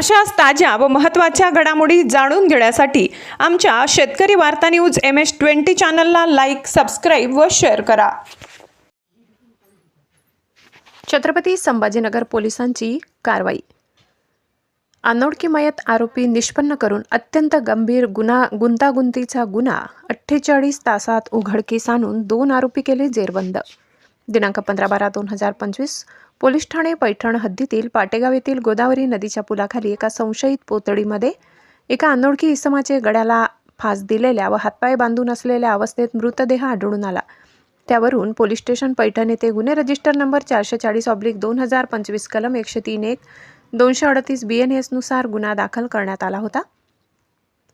अशाच ताज्या व महत्त्वाच्या घडामोडी जाणून घेण्यासाठी आमच्या Shetkari Varta news M S twenty चॅनलला लाईक सबस्क्राईब व शेअर करा. छत्रपती संभाजीनगर पोलिसांची कारवाई. अनोळखी मयत आरोपी निष्पन्न करून अत्यंत गंभीर गुन्हा गुंतागुंतीचा गुन्हा अठ्ठेचाळीस तासात उघडकीस आणून दोन आरोपी केले जेरबंद. दिनांक पंधरा बारा दोन हजार पंचवीस पोलीस ठाणे पैठण हद्दीतील पाटेगाव येथील गोदावरी नदीच्या पुलाखाली एका संशयित पोतडीमध्ये एका अनोळखी इसमाचे गड्याला फास दिलेल्या व हातपाय बांधून असलेल्या अवस्थेत मृतदेह आढळून आला. त्यावरून पोलीस स्टेशन पैठण येथे गुन्हे रजिस्टर नंबर चारशे चाळीस ऑब्लिक दोन हजार पंचवीस कलम एकशे तीन एक दोनशे अडतीस बी एन एसनुसार गुन्हा दाखल करण्यात आला होता.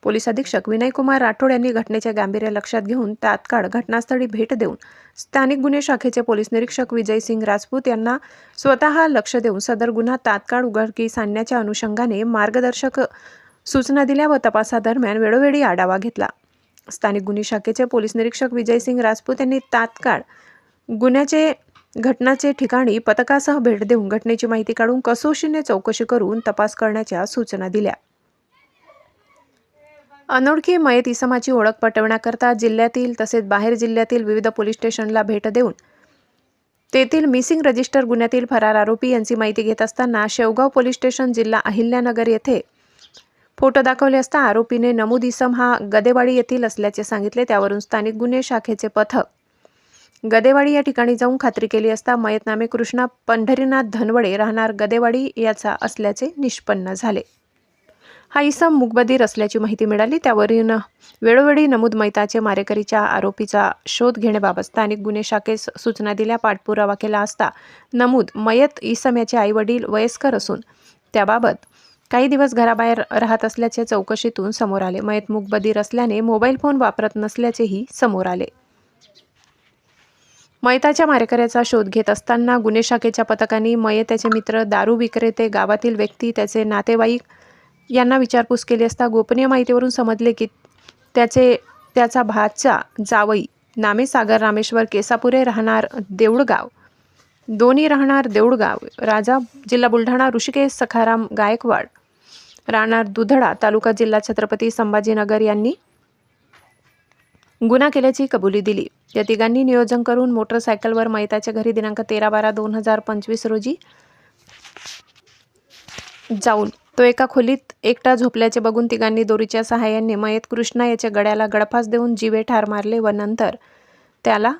पोलीस अधीक्षक विनयकुमार राठोड यांनी घटनेचे गांभीर्य लक्षात घेऊन तात्काळ घटनास्थळी भेट देऊन स्थानिक गुन्हे शाखेचे पोलीस निरीक्षक विजयसिंग राजपूत यांना स्वतः लक्ष देऊन सदर गुन्हा तात्काळ उघडकीस आणण्याच्या अनुषंगाने मार्गदर्शक सूचना दिल्या व तपासादरम्यान वेळोवेळी आढावा घेतला. स्थानिक गुन्हे शाखेचे पोलीस निरीक्षक विजयसिंग राजपूत यांनी तात्काळ गुन्ह्याचे घटनाचे ठिकाणी पथकासह भेट देऊन घटनेची माहिती काढून कसोशीने चौकशी करून तपास करण्याच्या सूचना दिल्या. अनोळखी मयत इसमाची ओळख पटवण्याकरता जिल्ह्यातील तसेच बाहेर जिल्ह्यातील विविध पोलीस स्टेशनला भेट देऊन तेथील मिसिंग रजिस्टर गुन्ह्यातील फरार आरोपी यांची माहिती घेत असताना शेवगाव पोलीस स्टेशन जिल्हा अहिल्यानगर येथे फोटो दाखवले असता आरोपीने नमूद इसम हा गदेवाडी येथील असल्याचे सांगितले. त्यावरून स्थानिक गुन्हे शाखेचे पथक गदेवाडी या ठिकाणी जाऊन खात्री केली असता मयत नामे कृष्णा पंढरीनाथ धनवडे राहणार गदेवाडी याचा असल्याचे निष्पन्न झाले. हा इसम मुकबदीर असल्याची माहिती मिळाली. त्यावरून वेळोवेळी नमूद मैताचे मारेकरीच्या आरोपीचा शोध घेण्याबाबत स्थानिक गुन्हे शाखेस सूचना दिल्या. पाठपुरावा केला असता नमूद मयत इसम याचे आईवडील वयस्कर असून त्याबाबत काही दिवस घराबाहेर राहत असल्याचे चौकशीतून समोर आले. मयत मुकबदीर असल्याने मोबाईल फोन वापरत नसल्याचेही समोर आले. मयताच्या मारेकऱ्याचा शोध घेत असताना गुन्हे शाखेच्या पथकांनी मयताचे मित्र दारू विक्रेते गावातील व्यक्ती त्याचे नातेवाईक यांना विचारपूस केली असता गोपनीय माहितीवरून समजले की त्याचे त्याचा भाचा जावई नामे सागर रामेश्वर केसापुरे राहणार देऊळगाव. दोन्ही राहणार देऊळगाव. राजा जिल्हा बुलढाणा ऋषिकेश सखाराम गायकवाड. राहणार दुधडा तालुका जिल्हा छत्रपती संभाजीनगर यांनी गुन्हा केल्याची कबुली दिली. या तिघांनी नियोजन करून मोटरसायकलवर मैताच्या घरी दिनांक तेरा बारा दोन हजार पंचवीस रोजी जाऊन तो एका खोलीत एकटा झोपल्याचे बघून तिघांनी दोरीच्या सहाय्याने मयत कृष्णा याच्या गळ्याला गळफास देऊन जीवे ठार मारले व नंतर त्याला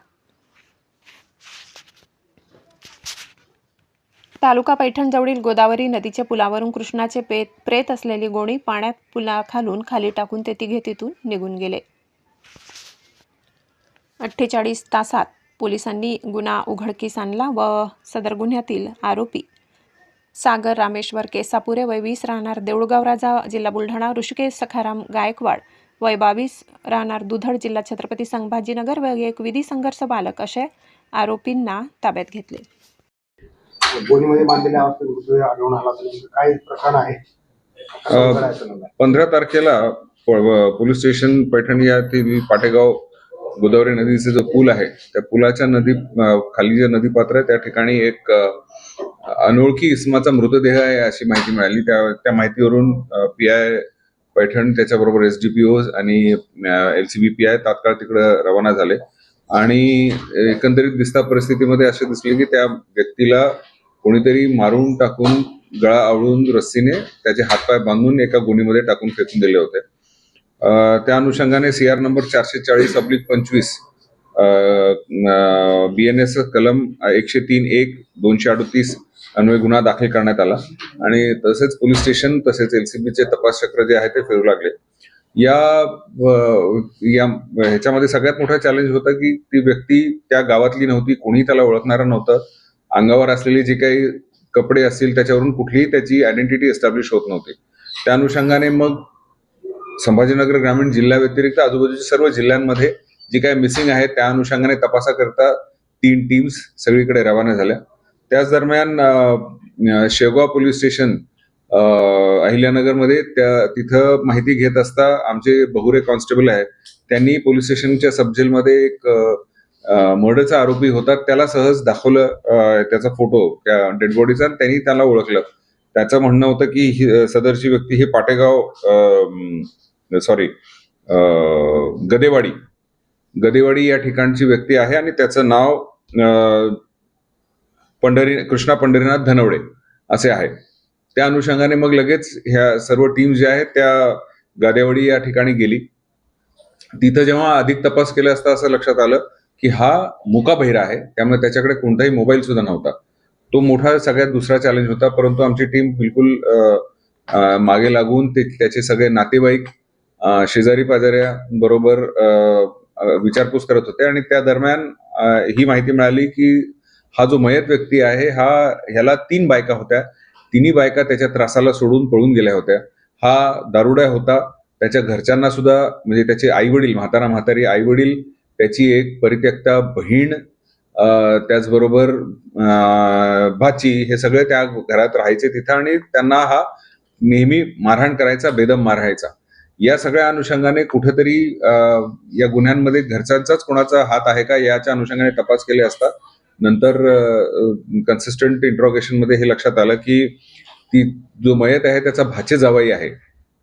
तालुका पैठणजवळील गोदावरी नदीच्या पुलावरून कृष्णाचे पेत प्रेत असलेली गोणी पाण्यात पुलाखालून खाली टाकून ते तिघे तिथून निघून गेले. अठ्ठेचाळीस तासात पोलिसांनी गुन्हा उघडकीस आणला व सदर गुन्ह्यातील आरोपी सागर रामेश्वर केसापुरे वय वीस राहणार देऊळगाव राजा जिल्हा बुलढाणा ऋषिकेश सखाराम गायकवाड. वय बावीस राहणार दुधड जिल्हा छत्रपती संभाजीनगर व एक विधी संघर्ष बालक असे आरोपींना ताब्यात घेतले. काय प्रकार आहे. पंधरा तारखेला पोलीस स्टेशन पैठण येथील पाटेगाव गोदावरी नदीचा जो पूल आहे त्या पुलाच्या नदी खाली जे नदी पात्र आहे त्या ठिकाणी एक अनोळखी इसमाचा मृतदेह आहे अशी माहिती मिळाली. त्या त्या माहितीवरून पी आय पैठण त्याच्याबरोबर एस डी पी ओ आणि L C B P I तात्काळ तिकडे रवाना झाले. आणि एकंदरीत दिसता परिस्थितीमध्ये असे दिसले की त्या व्यक्तीला कोणीतरी मारून टाकून गळा आवळून रस्सीने त्याचे हातपाय बांधून एका गुणीमध्ये टाकून फेकून दिले होते. त्या अनुषंगाने सी आर नंबर चारशे चाळीस अब्लिक पंचवीस बी एन एस कलम एकशे तीन एक दोनशे अडतीस अन्वय गुन्हा दाखल करण्यात आला. आणि तसेच पोलीस स्टेशन तसेच एलसीबीचे तपास चक्र जे आहे ते फिरू लागले. या या ह्याच्यामध्ये सगळ्यात मोठा चॅलेंज होता की ती व्यक्ती त्या गावातली नव्हती कोणी त्याला ओळखणारं नव्हतं. अंगावर असलेले जे काही कपडे असतील त्याच्यावरून कुठलीही त्याची आयडेंटिटी एस्टॅब्लिश होत नव्हती. त्या अनुषंगाने मग संभाजीनगर ग्रामीण जिल्हा व्यतिरिक्त आजूबाजूच्या सर्व जिल्ह्यांमध्ये जी काही मिसिंग आहे त्या अनुषंगाने तपासाकरता तीन टीम्स सगळीकडे रवाना झाल्या. त्याच दरम्यान शेगाव पोलीस स्टेशन अहिल्यानगरमध्ये त्या तिथं माहिती घेत असता आमचे बहुरे कॉन्स्टेबल आहे त्यांनी पोलीस स्टेशनच्या सबजेलमध्ये एक मर्डरचा आरोपी होता त्याला सहज दाखवलं त्याचा फोटो त्या डेड बॉडीचा आणि त्यांनी त्याला ओळखलं. त्याचं म्हणणं होतं की ही- सदरची व्यक्ती ही पाटेगाव सॉरी गदेवाडी. गदेवाडी या ठिकाणची व्यक्ती आहे आणि त्याचं नाव पंढरी कृष्णा पंढरीनाथ धनवडे असे आहे. त्या अनुषंगाने मग लगेच ह्या सर्व टीम ज्या आहेत त्या गादेवाडी या ठिकाणी गेली. तिथं जेव्हा अधिक तपास केला असता असं लक्षात आलं की हा मुका बहिरा आहे त्यामुळे त्याच्याकडे कोणताही मोबाईल सुद्धा नव्हता. तो मोठा सगळ्यात दुसरा चॅलेंज होता परंतु आमची टीम बिलकुल मागे लागून ते त्याचे सगळे नातेवाईक शेजारी पाजाऱ्या बरोबर विचारपूस करत होते आणि त्या दरम्यान ही माहिती मिळाली की हा जो मयत व्यक्ती आहे हा ह्याला तीन बायका होत्या. तिन्ही बायका त्याच्या त्रासाला सोडून पळून गेल्या होत्या. हा दारुड्या होता. त्याच्या घरच्यांना सुद्धा म्हणजे त्याचे आई वडील म्हातारा म्हातारी आई वडील त्याची एक परित्यक्ता बहीण त्याचबरोबर भाची हे सगळे त्या घरात राहायचे तिथं आणि त्यांना हा नेहमी मारहाण करायचा बेदम मारायचा या सगळ्या अनुषंगाने कुठेतरी या गुन्ह्यांमध्ये घरच्यांचाच कोणाचा हात आहे का याच्या अनुषंगाने तपास केले असतात नंतर कन्सिस्टंट इंट्रॉगेशनमध्ये हे लक्षात आलं की ती जो मयत आहे त्याचा भाचे जावई आहे.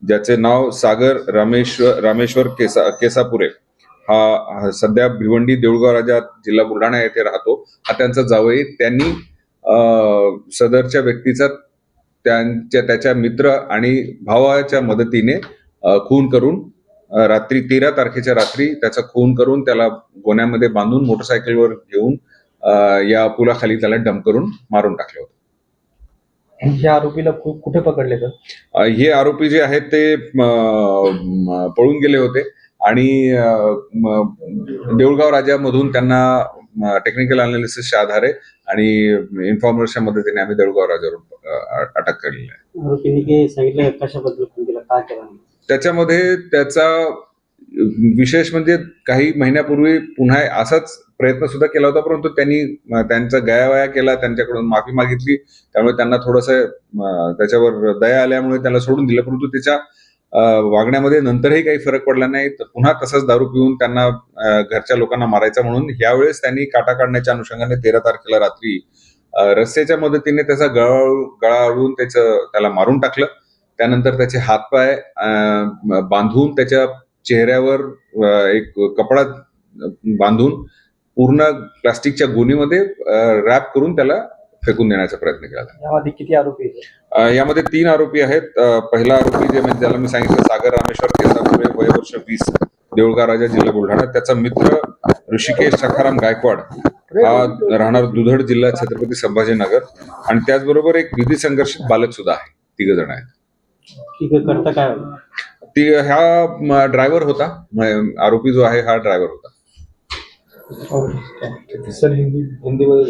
ज्याचे नाव सागर रामेश्वर रामेश्वर केसा केसापुरे. हा सध्या भिवंडी देऊळगाव राजा जिल्हा बुलढाणा येथे राहतो. हा त्यांचा जावई. त्यांनी सदरच्या व्यक्तीचा त्यांच्या त्याच्या मित्र आणि भावाच्या मदतीने खून करून रात्री तेरा तारखेच्या रात्री त्याचा खून करून त्याला गोण्यामध्ये बांधून मोटरसायकलवर घेऊन या पुलाखाली त्याला डंप करून मारून टाकलं होतं. ह्या आरोपीला कुठे पकडले तर? हे आरोपी जे आहेत ते पळून गेले होते आणि देऊळगाव राजामधून त्यांना टेक्निकल अनालिसिसच्या आधारे आणि इन्फॉर्मर्सच्या मदतीने आम्ही देऊळगाव राजावरून अ, अटक केलेली आहे. आरोपींनी काही सांगितलं का कशाबद्दल फोन केला? काय केला? त्याच्यामध्ये त्याचा विशेष म्हणजे काही महिन्यापूर्वी पुन्हा असाच प्रयत्न सुद्धा केला होता परंतु त्यांनी त्यांचा गयावया केला त्यांच्याकडून माफी मागितली. त्यामुळे त्यांना थोडस त्याच्यावर दया आल्यामुळे त्याला सोडून दिलं. परंतु त्याच्या वागण्यामध्ये नंतरही काही फरक पडला नाही. तर पुन्हा तसाच दारू पिऊन त्यांना घरच्या लोकांना मारायचा म्हणून यावेळेस त्यांनी काटा काढण्याच्या अनुषंगाने तेरा तारखेला रात्री रस्त्याच्या मदतीने त्याचा गळा गळाळून त्याचं त्याला मारून टाकलं. त्यानंतर त्याचे हातपाय अ, बांधून त्याच्या चेहऱ्यावर एक कपडा बांधून पूर्ण प्लास्टिकच्या गोणीमध्ये रॅप करून त्याला फेकून देण्याचा प्रयत्न केला यामध्ये किती आरोपी यामध्ये तीन आरोपी आहेत. पहिला आरोपी जे म्हणजे ज्याला मी सांगितलं सागर रामेश्वर केसापुरे वय वर्ष वीस. देऊळगाव राजा जिल्हा बुलढाणा. त्याचा मित्र ऋषिकेश सखाराम गायकवाड. हा राहणार दुधड जिल्हा छत्रपती संभाजीनगर. आणि त्याचबरोबर एक विधी संघर्षित बालक सुद्धा आहे. तिघ जण आहेत? ती ह्या ड्रायव्हर होता. आरोपी जो आहे हा ड्रायव्हर होता. सर हिंदी हिंदीमध्ये